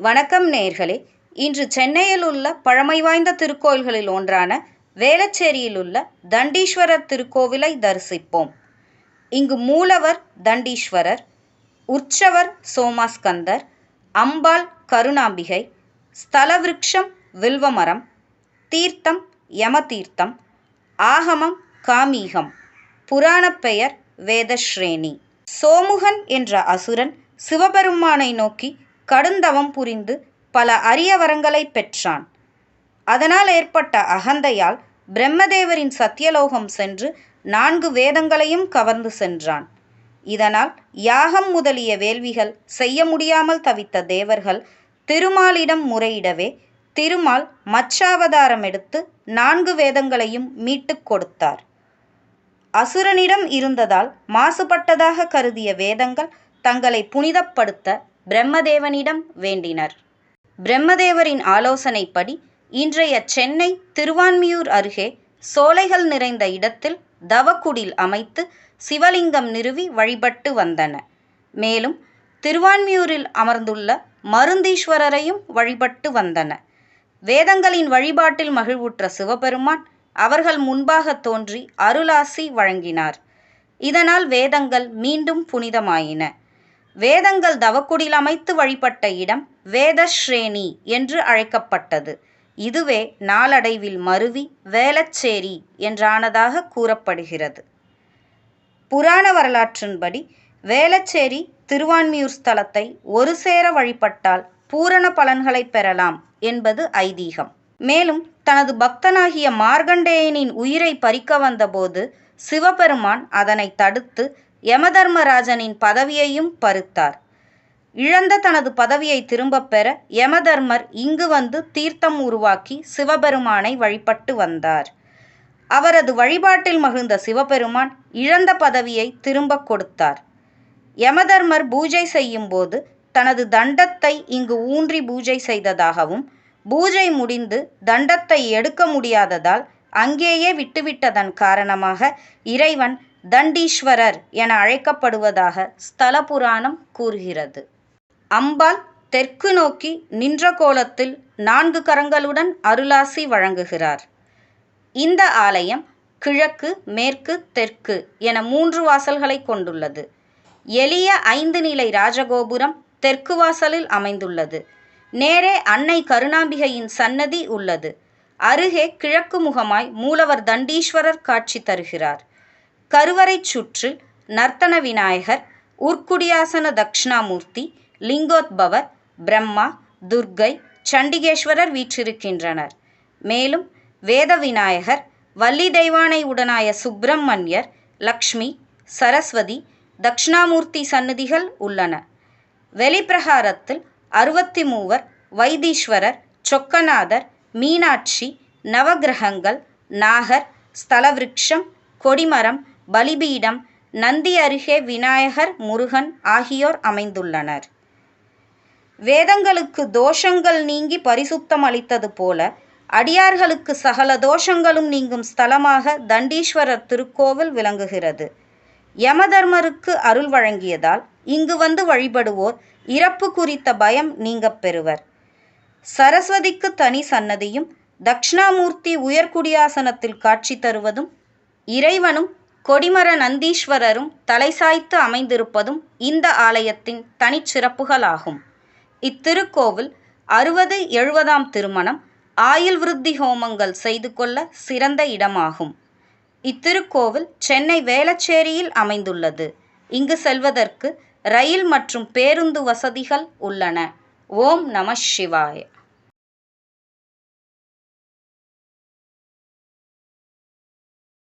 வணக்கம் நேர்களே. இன்று சென்னையில் உள்ள பழமை வாய்ந்த திருக்கோயில்களில் ஒன்றான வேளச்சேரியில் உள்ள தண்டீஸ்வரர் திருக்கோவிலை தரிசிப்போம். இங்கு மூலவர் தண்டீஸ்வரர் உற்சவர் சோமாஸ்கந்தர் அம்பாள் கருணாம்பிகை ஸ்தலவிருக்ஷம் வில்வமரம் தீர்த்தம் யமதீர்த்தம் ஆகமம் காமீகம் புராணப் பெயர் வேதஸ்ரேணி. சோமுகன் என்ற அசுரன் சிவபெருமானை நோக்கி கடுந்தவம் புரிந்து பல அரிய வரங்களை பெற்றான். அதனால் ஏற்பட்ட அகந்தையால் பிரம்மதேவரின் சத்தியலோகம் சென்று நான்கு வேதங்களையும் கவர்ந்து சென்றான். இதனால் யாகம் முதலிய வேள்விகள் செய்ய முடியாமல் தவித்த தேவர்கள் திருமாலிடம் முறையிடவே திருமால் மச்சாவதாரம் எடுத்து நான்கு வேதங்களையும் மீட்டுக் கொடுத்தார். அசுரனிடம் இருந்ததால் மாசுபட்டதாக கருதிய வேதங்கள் தங்களை புனிதப்படுத்த பிரம்மதேவனிடம் வேண்டினர். பிரம்மதேவரின் ஆலோசனைப்படி இன்றைய சென்னை திருவான்மியூர் அருகே சோலைகள் நிறைந்த இடத்தில் தவக்குடில் அமைத்து சிவலிங்கம் நிறுவி வழிபட்டு வந்தன. மேலும் திருவான்மியூரில் அமர்ந்துள்ள மருந்தீஸ்வரரையும் வழிபட்டு வந்தன. வேதங்களின் வழிபாட்டில் மகிழ்வுற்ற சிவபெருமான் அவர்கள் முன்பாக தோன்றி அருளாசி வழங்கினார். இதனால் வேதங்கள் மீண்டும் புனிதமாயின. வேதங்கள் தவக்குடில் அமைத்து வழிபட்ட இடம் வேதஸ்ரேணி என்று அழைக்கப்பட்டது. இதுவே நாளடைவில் மருவி வேளச்சேரி என்றானதாக கூறப்படுகிறது. புராண வரலாற்றின்படி வேளச்சேரி திருவான்மியூர் ஸ்தலத்தை ஒரு சேர வழிபட்டால் பூரண பலன்களை பெறலாம் என்பது ஐதீகம். மேலும் தனது பக்தனாகிய மார்கண்டேயனின் உயிரை பறிக்க வந்தபோது சிவபெருமான் அதனை தடுத்து யமதர்மராஜனின் பதவியையும் பறித்தார். இழந்த தனது பதவியை திரும்பப் பெற யமதர்மர் இங்கு வந்து தீர்த்தம் உருவாக்கி சிவபெருமானை வழிபட்டு வந்தார். அவரது வழிபாட்டில் மகிழ்ந்த சிவபெருமான் இழந்த பதவியை திரும்பக் கொடுத்தார். யமதர்மர் பூஜை செய்யும் போது தனது தண்டத்தை இங்கு ஊன்றி பூஜை செய்ததாகவும் பூஜை முடிந்து தண்டத்தை எடுக்க முடியாததால் அங்கேயே விட்டுவிட்டதன் காரணமாக இறைவன் தண்டீஸ்வரர் என அழைக்கப்படுவதாக ஸ்தல புராணம் கூறுகிறது. அம்பாள் தெற்கு நோக்கி நின்ற கோலத்தில் நான்கு கரங்களுடன் அருளாசி வழங்குகிறார். இந்த ஆலயம் கிழக்கு மேற்கு தெற்கு என மூன்று வாசல்களை கொண்டுள்ளது. எளிய ஐந்து நிலை ராஜகோபுரம் தெற்கு வாசலில் அமைந்துள்ளது. நேரே அன்னை கருணாம்பிகையின் சன்னதி உள்ளது. அருகே கிழக்கு முகமாய் மூலவர் தண்டீஸ்வரர் காட்சி தருகிறார். கருவறை சுற்றில் நர்த்தன விநாயகர் உர்க்குடியாசன தக்ஷணாமூர்த்தி லிங்கோத்பவர் பிரம்மா துர்க்கை சண்டிகேஸ்வரர் வீற்றிருக்கின்றனர். மேலும் வேத விநாயகர் வள்ளி தெய்வானை உடனாய சுப்பிரமணியர் லக்ஷ்மி சரஸ்வதி தக்ஷணாமூர்த்தி சன்னதிகள் உள்ளன. வெளிப்பிரகாரத்தில் அறுபத்தி மூவர் வைத்தீஸ்வரர் சொக்கநாதர் மீனாட்சி நவகிரகங்கள் நாகர் ஸ்தலவிருக்ஷம் கொடிமரம் பலிபீடம் நந்தி அருகே விநாயகர் முருகன் ஆகியோர் அமைந்துள்ளனர். வேதங்களுக்கு தோஷங்கள் நீங்கி பரிசுத்தம் அளித்தது போல அடியார்களுக்கு சகல தோஷங்களும் நீங்கும் ஸ்தலமாக தண்டீஸ்வரர் திருக்கோவில் விளங்குகிறது. யமதர்மருக்கு அருள் வழங்கியதால் இங்கு வந்து வழிபடுவோர் இறப்பு குறித்த பயம் நீங்கப் பெறுவர். சரஸ்வதிக்கு தனி சன்னதியும் தட்சிணாமூர்த்தி உயர்குடியாசனத்தில் காட்சி தருவதும் இறைவனும் கொடிமர நந்தீஸ்வரரும் தலைசாய்த்து அமைந்திருப்பதும் இந்த ஆலயத்தின் தனிச்சிறப்புகளாகும் இத்திருக்கோவில் அறுபது எழுபதாம் திருமணம் ஆயுள் விருத்தி ஹோமங்கள் செய்து கொள்ள சிறந்த இடமாகும். இத்திருக்கோவில் சென்னை வேளச்சேரியில் அமைந்துள்ளது. இங்கு செல்வதற்கு ரயில் மற்றும் பேருந்து வசதிகள் உள்ளன. ஓம் நம சிவாய.